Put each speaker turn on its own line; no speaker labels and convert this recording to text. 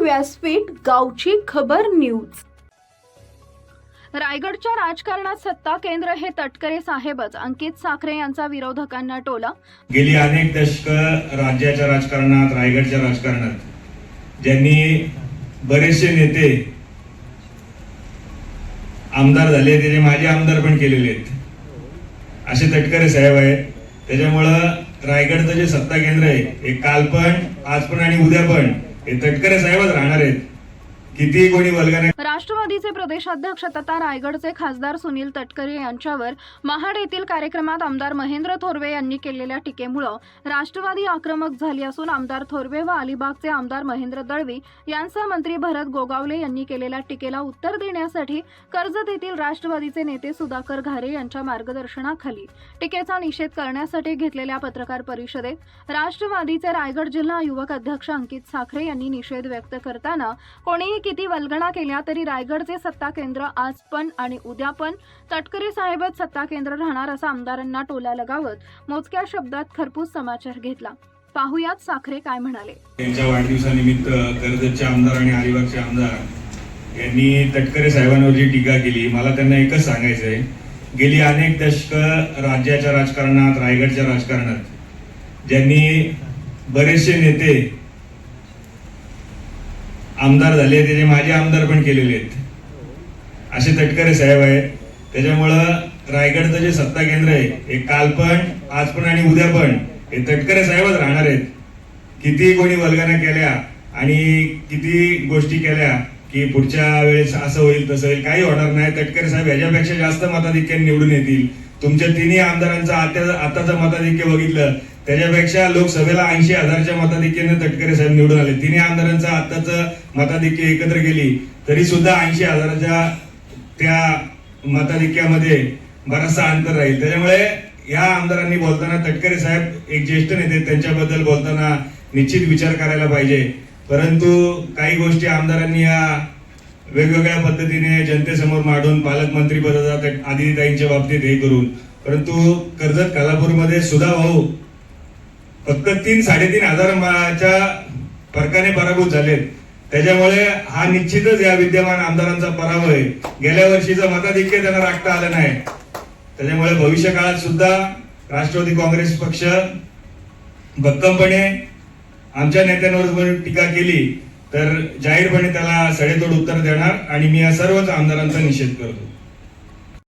व्यासपीठ गावची खबर न्यूज. रायगडच्या राजकारणात सत्ता केंद्र हे तटकरे साहेबच. अंकित साखरे यांचा विरोधकांना टोला.
गेली अनेक दशक राज्याच्या राजकारणात रायगडच्या राजकारणात. ज्यांनी बरेचसे नेते आमदार झाले त्याचे माझे आमदार पण केलेले आहेत. असे तटकरे साहेब आहेत. त्याच्यामुळं रायगडचं जे सत्ता केंद्र आहे हे काल पण आज पण आणि उद्या पण हे तटकरे साहेबच राहणार आहेत. किती कोणी वल्गना
राष्ट्रवादीचे प्रदेशाध्यक्ष तथा रायगडचे खासदार सुनील तटकरे यांच्यावर महाड येथील कार्यक्रमात आमदार महेंद्र थोरवे यांनी केलेल्या टीकेमुळं राष्ट्रवादी आक्रमक झाली असून आमदार थोरवे व अलिबागचे आमदार महेंद्र दळवी यांचा मंत्री भरत गोगावले यांनी केलेल्या टीकेला उत्तर देण्यासाठी कर्जत येथील राष्ट्रवादीचे नेते सुधाकर घारे यांच्या मार्गदर्शनाखाली टीकेचा निषेध करण्यासाठी घेतलेल्या पत्रकार परिषदेत राष्ट्रवादीचे रायगड जिल्हा युवक अध्यक्ष अंकित साखरे यांनी निषेध व्यक्त करताना कोणीही किती वल्गणा केल्या तरी रायगडचे सत्ता केंद्र आज पण आणि उद्या पण तटकरे साहेबच सत्ता केंद्र राहणार असा आमदारांना टोला लगावत मोजक्या शब्दात खरपूस समाचार घेतला. पाहुयात साखरे काय म्हणाले.
त्यांच्या वाढदिवसानिमित्त कर्जतचे आमदार आणि अलिबागचे आमदार यांनी तटकरे साहेबांवर जी टीका केली मला त्यांना एकच सांगायचं आहे गेली अनेक दशक राज्याच्या राजकारणात रायगडच्या राजकारणात ज्यांनी बरेचसे नेते आमदार झाले त्याचे माझे आमदार पण केलेले आहेत. असे तटकरे साहेब आहेत. त्याच्यामुळं रायगडचं जे सत्ता केंद्र आहे हे काल पण आज पण आणि उद्या पण हे तटकरे साहेबच राहणार आहेत. किती कोणी वल्गना केल्या आणि किती गोष्टी केल्या की पुढच्या वेळेस असं होईल तसं होईल काही होणार नाही. तटकरे साहेब ह्याच्यापेक्षा जास्त मताधिक्याने निवडून येतील. तुमच्या तिन्ही आमदारांचा आता आताचं मताधिक्य बघितलं त्याच्यापेक्षा लोकसभेला ऐंशी हजारच्या मताधिक्याने तटकरे साहेब निवडून आले. तिन्ही आमदारांचं आताचं मताधिक्य एकत्र केली तरी सुद्धा ऐंशी हजाराच्या त्या मताधिक्यामध्ये बराचसा अंतर राहील. त्याच्यामुळे या आमदारांनी बोलताना तटकरे साहेब एक ज्येष्ठ नेते त्यांच्याबद्दल बोलताना निश्चित विचार करायला पाहिजे. परंतु काही गोष्टी आमदारांनी या वेगवेगळ्या पद्धतीने जनतेसमोर मांडून पालकमंत्री पदाचा आदिताईंच्या बाबतीत हे करून परंतु कर्जत कालापूरमध्ये सुद्धा भाऊ फक्त तीन साडेतीन हजाराच्या फरकाने पराभूत झालेत. त्याच्यामुळे हा निश्चितच या विद्यमान आमदारांचा पराभव आहे. गेल्या वर्षीचं मताधिक्य त्यांना राखता आलं नाही. त्याच्यामुळे भविष्य काळात सुद्धा राष्ट्रवादी काँग्रेस पक्ष भक्कमपणे आमच्या नेत्यांवर टीका केली. तर जाहीरपणे त्याला सडेतोड उत्तर देणार आणि मी या सर्वच आमदारांचा निषेध करतो.